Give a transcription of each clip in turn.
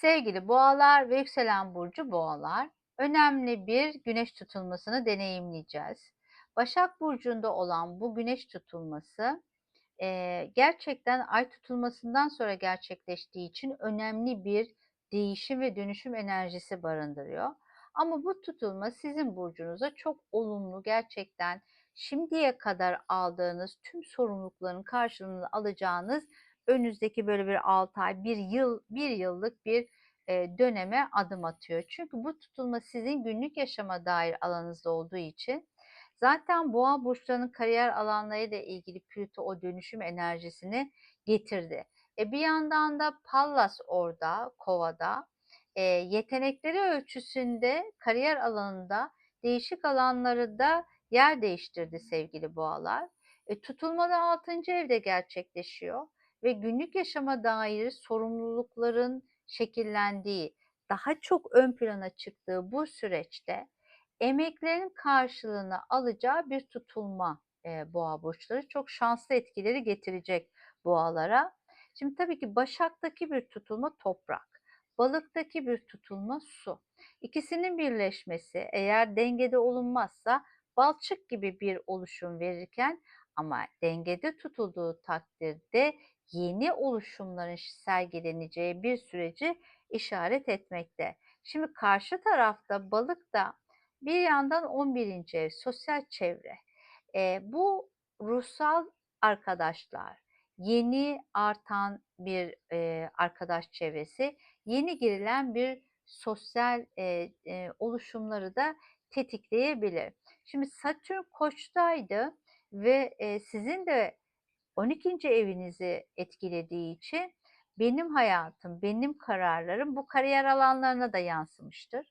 Sevgili boğalar ve yükselen burcu boğalar, önemli bir güneş tutulmasını deneyimleyeceğiz. Başak burcunda olan bu güneş tutulması eee, gerçekten ay tutulmasından sonra gerçekleştiği için önemli bir değişim ve dönüşüm enerjisi barındırıyor. Ama bu tutulma sizin burcunuza çok olumlu gerçekten şimdiye kadar aldığınız tüm sorumlulukların karşılığını alacağınız önünüzdeki böyle bir 6 ay, bir yıl, bir yıllık bir eee, döneme adım atıyor. Çünkü bu tutulma sizin günlük yaşama dair alanınızda olduğu için zaten boğa burçlarının kariyer alanlarıyla ilgili Plüto o dönüşüm enerjisini getirdi. E bir yandan da Pallas orada, Kova'da. E, yetenekleri ölçüsünde kariyer alanında değişik alanları da yer değiştirdi sevgili boğalar. E, tutulmada 6. evde gerçekleşiyor ve günlük yaşama dair sorumlulukların şekillendiği, daha çok ön plana çıktığı bu süreçte emeklerin karşılığını alacağı bir tutulma e, boğa burçları çok şanslı etkileri getirecek boğalara. Şimdi tabii ki Başak'taki bir tutulma toprak, balıktaki bir tutulma su. İkisinin birleşmesi eğer dengede olunmazsa balçık gibi bir oluşum verirken ama dengede tutulduğu takdirde yeni oluşumların sergileneceği bir süreci işaret etmekte. Şimdi karşı tarafta balık da bir yandan 11. ev sosyal çevre. E, bu ruhsal arkadaşlar, yeni artan bir e, arkadaş çevresi, yeni girilen bir sosyal e, e, oluşumları da tetikleyebilir. Şimdi Satürn Koç'taydı ve e, sizin de 12. evinizi etkilediği için benim hayatım, benim kararlarım bu kariyer alanlarına da yansımıştır.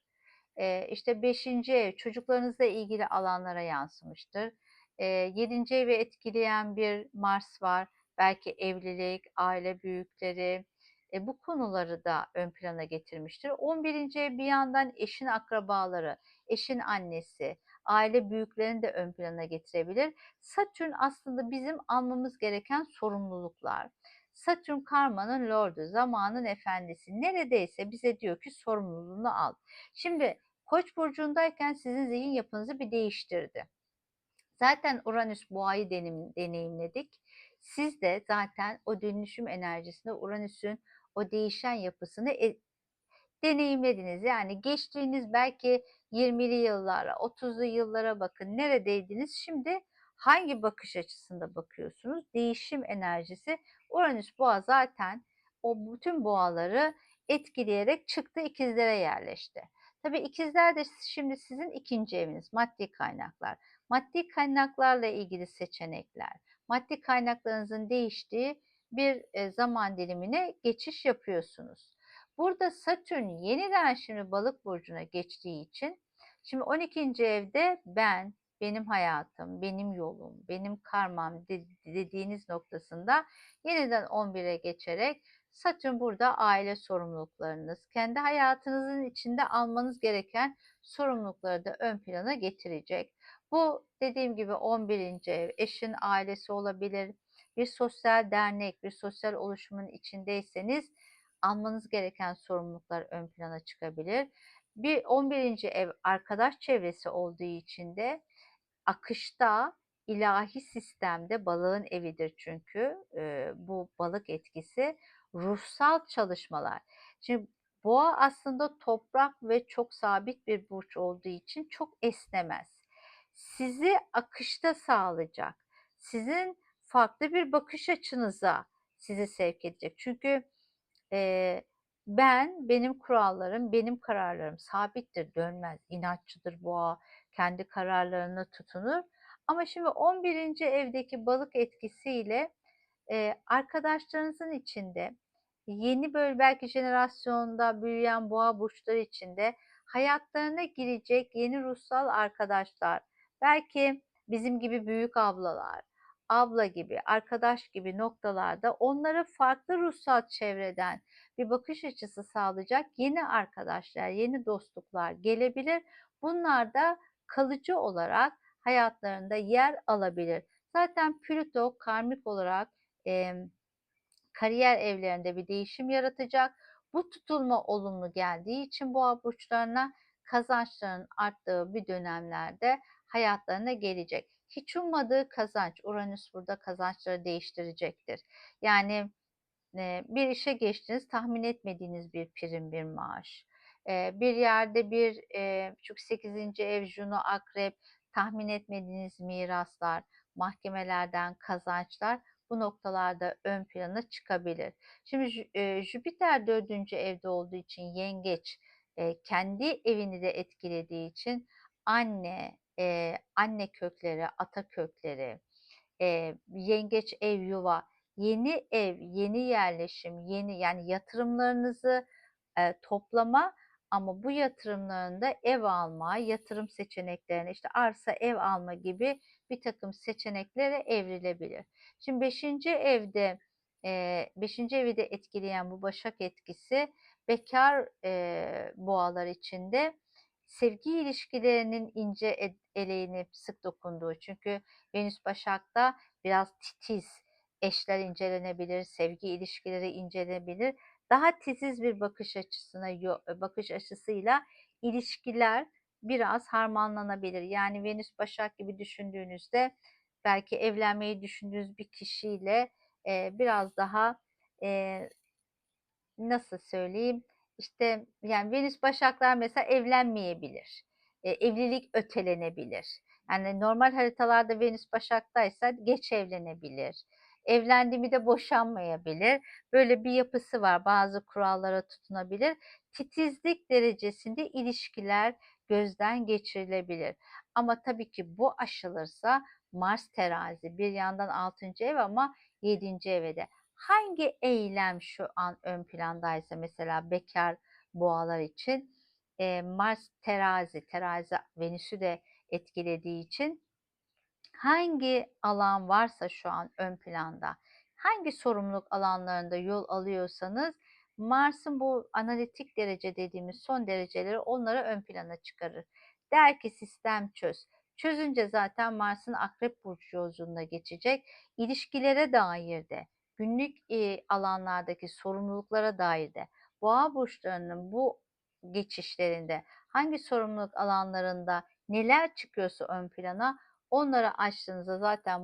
Eee, işte 5. ev çocuklarınızla ilgili alanlara yansımıştır. Eee, 7. evi etkileyen bir Mars var. Belki evlilik, aile büyükleri, e, bu konuları da ön plana getirmiştir. 11. ev bir yandan eşin akrabaları, eşin annesi, aile büyüklerini de ön plana getirebilir. Satürn aslında bizim almamız gereken sorumluluklar. Satürn karmanın lordu, zamanın efendisi. Neredeyse bize diyor ki sorumluluğunu al. Şimdi Koç burcundayken sizin zihin yapınızı bir değiştirdi. Zaten Uranüs boğayı denim, deneyimledik. Siz de zaten o dönüşüm enerjisinde Uranüs'ün o değişen yapısını e, deneyimlediniz. Yani geçtiğiniz belki 20'li yıllara, 30'lu yıllara bakın. Neredeydiniz? Şimdi hangi bakış açısında bakıyorsunuz? Değişim enerjisi. Uranüs boğa zaten o bütün boğaları etkileyerek çıktı ikizlere yerleşti. Tabii ikizler de şimdi sizin ikinci eviniz, maddi kaynaklar. Maddi kaynaklarla ilgili seçenekler, maddi kaynaklarınızın değiştiği bir e, zaman dilimine geçiş yapıyorsunuz. Burada Satürn yeniden şimdi balık burcuna geçtiği için şimdi 12. evde ben, benim hayatım, benim yolum, benim karmam dediğiniz noktasında yeniden 11'e geçerek Satürn burada aile sorumluluklarınız, kendi hayatınızın içinde almanız gereken sorumlulukları da ön plana getirecek. Bu dediğim gibi 11. ev, eşin ailesi olabilir, bir sosyal dernek, bir sosyal oluşumun içindeyseniz almanız gereken sorumluluklar ön plana çıkabilir. Bir 11. ev arkadaş çevresi olduğu için de akışta ilahi sistemde balığın evidir çünkü e, bu balık etkisi ruhsal çalışmalar. Şimdi boğa aslında toprak ve çok sabit bir burç olduğu için çok esnemez. Sizi akışta sağlayacak. Sizin farklı bir bakış açınıza sizi sevk edecek. Çünkü e, ben, benim kurallarım, benim kararlarım sabittir, dönmez. İnatçıdır boğa, kendi kararlarına tutunur. Ama şimdi 11. evdeki balık etkisiyle e, arkadaşlarınızın içinde yeni böyle belki jenerasyonda büyüyen boğa burçları içinde hayatlarına girecek yeni ruhsal arkadaşlar, belki bizim gibi büyük ablalar, abla gibi, arkadaş gibi noktalarda onlara farklı ruhsal çevreden bir bakış açısı sağlayacak yeni arkadaşlar, yeni dostluklar gelebilir. Bunlar da kalıcı olarak hayatlarında yer alabilir. Zaten Plüto karmik olarak e, kariyer evlerinde bir değişim yaratacak. Bu tutulma olumlu geldiği için boğa burçlarına kazançların arttığı bir dönemlerde hayatlarına gelecek. Hiç ummadığı kazanç, Uranüs burada kazançları değiştirecektir. Yani bir işe geçtiniz, tahmin etmediğiniz bir prim, bir maaş. Bir yerde bir, çünkü 8'inci ev Juno, Akrep, tahmin etmediğiniz miraslar, mahkemelerden kazançlar bu noktalarda ön plana çıkabilir. Şimdi Jüpiter 4'üncü evde olduğu için Yengeç, kendi evini de etkilediği için anne, eee, anne kökleri, ata kökleri, eee, Yengeç ev, yuva Yeni ev, yeni yerleşim, yeni yani yatırımlarınızı, eee, toplama ama bu yatırımların da ev alma, yatırım seçeneklerine, işte, arsa, ev alma gibi birtakım seçeneklere evrilebilir. Şimdi beşinci evde, eee, 5. evi de etkileyen bu başak etkisi bekâr, eee, boğalar için de sevgi ilişkilerinin ince eleğine sık dokunduğu çünkü Venüs Başak'ta biraz titiz, eşler incelenebilir, sevgi ilişkileri incelenebilir. Daha titiz bir bakış açısına bakış açısıyla ilişkiler biraz harmanlanabilir. Yani Venüs Başak gibi düşündüğünüzde belki evlenmeyi düşündüğünüz bir kişiyle, eee, biraz daha, eee, nasıl söyleyeyim, işte, yani Venüs Başaklar mesela evlenmeyebilir. Eee, evlilik ötelenebilir. Yani normal haritalarda Venüs Başak'taysa geç evlenebilir. Evlendi de boşanmayabilir. Böyle bir yapısı var. Bazı kurallara tutunabilir. Titizlik derecesinde ilişkiler gözden geçirilebilir. Ama tabii ki bu aşılırsa Mars terazi bir yandan 6. ev ama 7. eve de. Hangi eylem şu an ön plandaysa mesela bekar boğalar için eee, Mars terazi, terazi Venüs'ü de etkilediği için hangi alan varsa şu an ön planda, hangi sorumluluk alanlarında yol alıyorsanız Mars'ın bu analitik derece dediğimiz son dereceleri onları ön plana çıkarır. Der ki sistem çöz. Çözünce zaten Mars'ın Akrep Burcu yolculuğuna geçecek. İlişkilere dair de, günlük alanlardaki sorumluluklara dair de Boğa burçlarının bu geçişlerinde hangi sorumluluk alanlarında neler çıkıyorsa ön plana onları açtığınızda zaten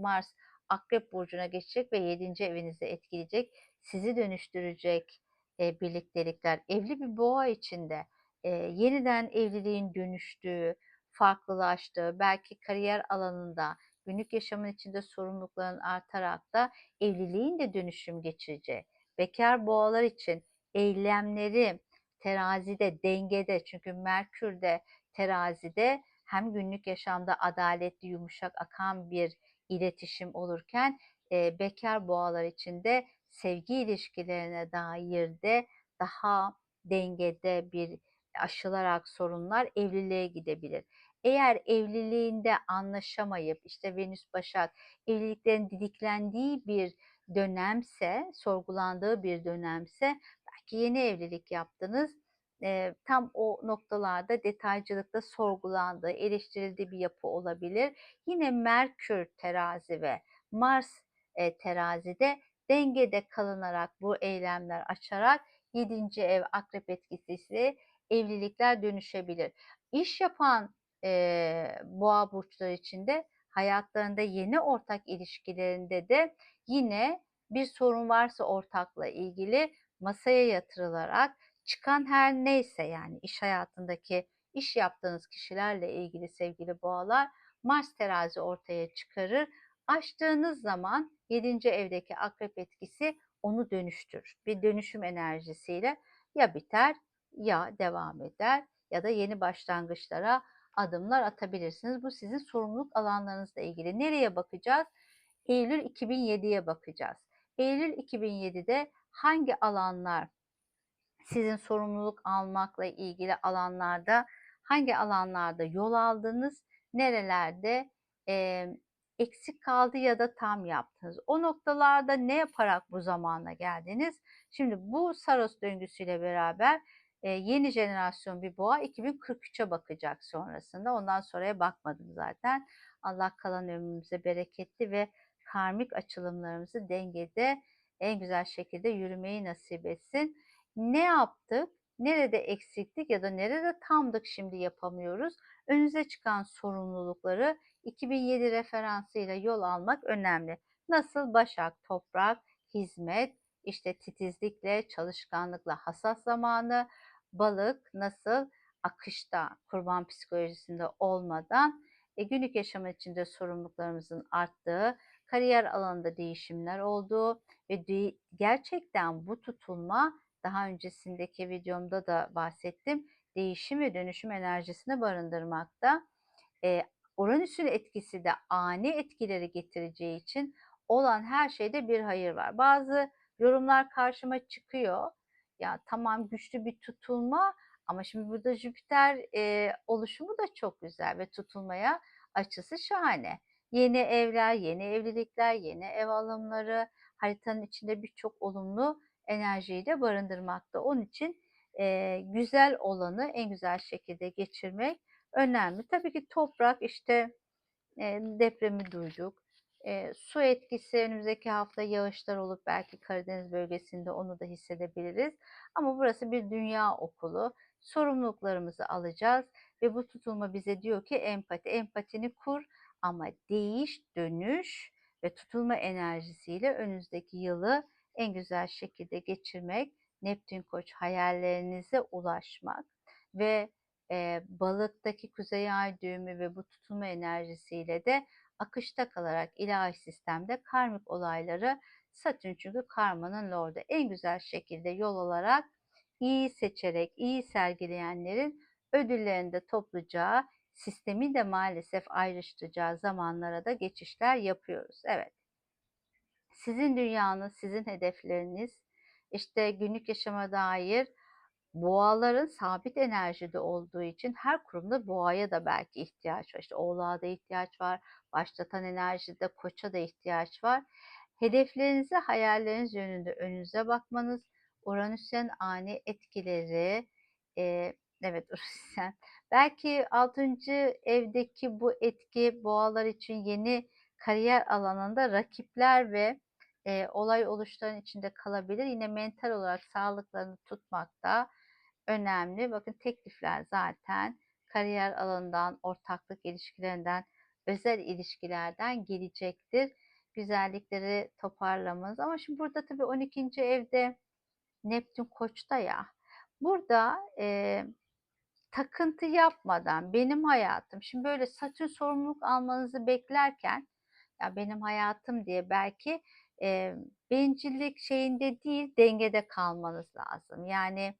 Mars Akrep Burcu'na geçecek ve 7. evinizi etkileyecek. Sizi dönüştürecek e, birliktelikler. Evli bir boğa içinde e, yeniden evliliğin dönüştüğü, farklılaştığı, belki kariyer alanında, günlük yaşamın içinde sorumlulukların artarak da evliliğin de dönüşüm geçireceği. Bekar boğalar için eylemleri terazide, dengede çünkü Merkür de terazide hem günlük yaşamda adaletli, yumuşak akan bir iletişim olurken e, bekar boğalar için de sevgi ilişkilerine dair de daha dengede bir aşılarak sorunlar evliliğe gidebilir. Eğer evliliğinde anlaşamayıp işte Venüs Başak evliliklerin didiklendiği bir dönemse, sorgulandığı bir dönemse belki yeni evlilik yaptınız. E, tam o noktalarda detaycılıkta sorgulandığı, eleştirildiği bir yapı olabilir. Yine Merkür terazi ve Mars e, terazide dengede kalınarak bu eylemler açarak 7. ev akrep etkisiyle evlilikler dönüşebilir. İş yapan e, boğa burçları içinde hayatlarında yeni ortak ilişkilerinde de yine bir sorun varsa ortakla ilgili masaya yatırılarak çıkan her neyse yani iş hayatındaki iş yaptığınız kişilerle ilgili sevgili boğalar Mars terazi ortaya çıkarır. Açtığınız zaman 7. evdeki akrep etkisi onu dönüştürür. Bir dönüşüm enerjisiyle ya biter ya devam eder ya da yeni başlangıçlara adımlar atabilirsiniz. Bu sizin sorumluluk alanlarınızla ilgili. Nereye bakacağız? Eylül 2007'ye bakacağız. Eylül 2007'de hangi alanlar sizin sorumluluk almakla ilgili alanlarda hangi alanlarda yol aldınız, nerelerde e, eksik kaldı ya da tam yaptınız. O noktalarda ne yaparak bu zamana geldiniz? Şimdi bu Saros döngüsüyle beraber yeni jenerasyon bir boğa 2043'e bakacak sonrasında. Ondan sonraya bakmadım zaten. Allah kalan ömrümüze bereketli ve karmik açılımlarımızı dengede en güzel şekilde yürümeyi nasip etsin. Ne yaptık? Nerede eksiktik ya da nerede tamdık şimdi yapamıyoruz? Önünüze çıkan sorumlulukları 2007 referansıyla yol almak önemli. Nasıl? Başak, toprak, hizmet, işte titizlikle, çalışkanlıkla hasat zamanı, balık nasıl? Akışta, kurban psikolojisinde olmadan e, günlük yaşam içinde sorumluluklarımızın arttığı, kariyer alanında değişimler olduğu ve de- gerçekten bu tutulma daha öncesindeki videomda da bahsettim. Değişim ve dönüşüm enerjisini barındırmakta. Eee, Uranüs'ün etkisi de ani etkileri getireceği için olan her şeyde bir hayır var. Bazı yorumlar karşıma çıkıyor. Ya tamam güçlü bir tutulma ama şimdi burada Jüpiter eee, oluşumu da çok güzel ve tutulmaya açısı şahane. Yeni evler, yeni evlilikler, yeni ev alımları haritanın içinde birçok olumlu enerjiyi de barındırmakta. Onun için eee, güzel olanı en güzel şekilde geçirmek önemli. Tabii ki toprak işte Eee, depremi duyduk. Eee, su etkisi önümüzdeki hafta yağışlar olup belki Karadeniz bölgesinde onu da hissedebiliriz. Ama burası bir dünya okulu. Sorumluluklarımızı alacağız ve bu tutulma bize diyor ki empati. Empatini kur ama değiş, dönüş ve tutulma enerjisiyle önümüzdeki yılı en güzel şekilde geçirmek, Neptün Koç hayallerinize ulaşmak ve Eee, balıktaki kuzey ay düğümü ve bu tutulma enerjisiyle de akışta kalarak ilahi sistemde karmik olayları Satürn çünkü karmanın lordu en güzel şekilde yol alarak iyi seçerek, iyi sergileyenlerin ödüllerini de toplayacağı, sistemi de maalesef ayrıştıracağı zamanlara da geçişler yapıyoruz. Evet. Sizin dünyanız, sizin hedefleriniz, işte günlük yaşama dair Boğaların sabit enerjide olduğu için her kurumda boğaya da belki ihtiyaç var. İşte oğlağa da ihtiyaç var. Başlatan enerjide koça da ihtiyaç var. Hedeflerinizi, hayalleriniz yönünde önünüze bakmanız, Uranüs'ün ani etkileri, e, evet Uranüs'en, belki 6. evdeki bu etki boğalar için yeni kariyer alanında rakipler ve e, olay oluşların içinde kalabilir. Yine mental olarak sağlıklarını tutmakta önemli. Bakın teklifler zaten kariyer alanından, ortaklık ilişkilerinden, özel ilişkilerden gelecektir. Güzellikleri toparlamanız. Ama şimdi burada tabii 12. evde Neptün Koç'ta ya. Burada e, takıntı yapmadan benim hayatım, şimdi böyle Satürn sorumluluk almanızı beklerken ya benim hayatım diye belki e, bencillik şeyinde değil dengede kalmanız lazım. Yani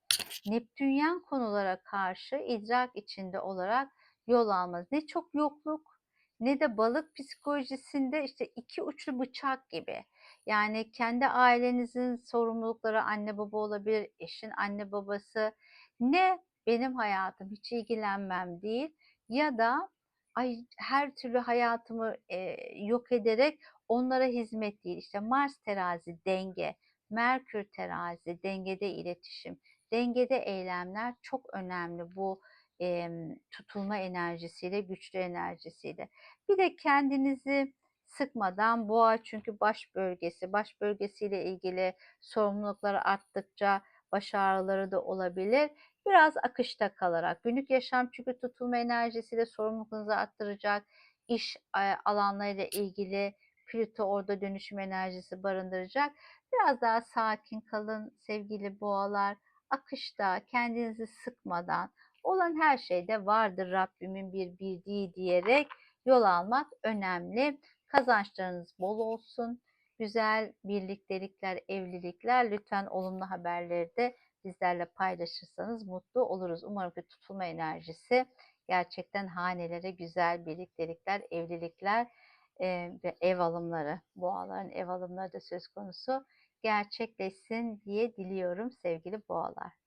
Neptünyen konulara karşı idrak içinde olarak yol almanız. Ne çok yokluk ne de balık psikolojisinde işte iki uçlu bıçak gibi. Yani kendi ailenizin sorumlulukları anne baba olabilir, eşin anne babası. Ne benim hayatım hiç ilgilenmem değil ya da ay her türlü hayatımı e, yok ederek onlara hizmet değil. İşte Mars terazi denge, Merkür terazi dengede iletişim, dengede eylemler çok önemli bu e, tutulma enerjisiyle, güçlü enerjisiyle. Bir de kendinizi sıkmadan boğa çünkü baş bölgesi, baş bölgesiyle ilgili sorumlulukları arttıkça baş ağrıları da olabilir. Biraz akışta kalarak günlük yaşam çünkü tutulma enerjisiyle sorumluluğunuzu arttıracak. iş alanlarıyla ilgili Plüto orada dönüşüm enerjisi barındıracak. Biraz daha sakin kalın sevgili boğalar. Akışta kendinizi sıkmadan olan her şeyde vardır Rabbimin bir bildiği diyerek yol almak önemli. Kazançlarınız bol olsun. Güzel birliktelikler, evlilikler lütfen olumlu haberleri de bizlerle paylaşırsanız mutlu oluruz. Umarım ki tutulma enerjisi gerçekten hanelere güzel birliktelikler, evlilikler e, ve ev alımları, boğaların ev alımları da söz konusu gerçekleşsin diye diliyorum sevgili boğalar.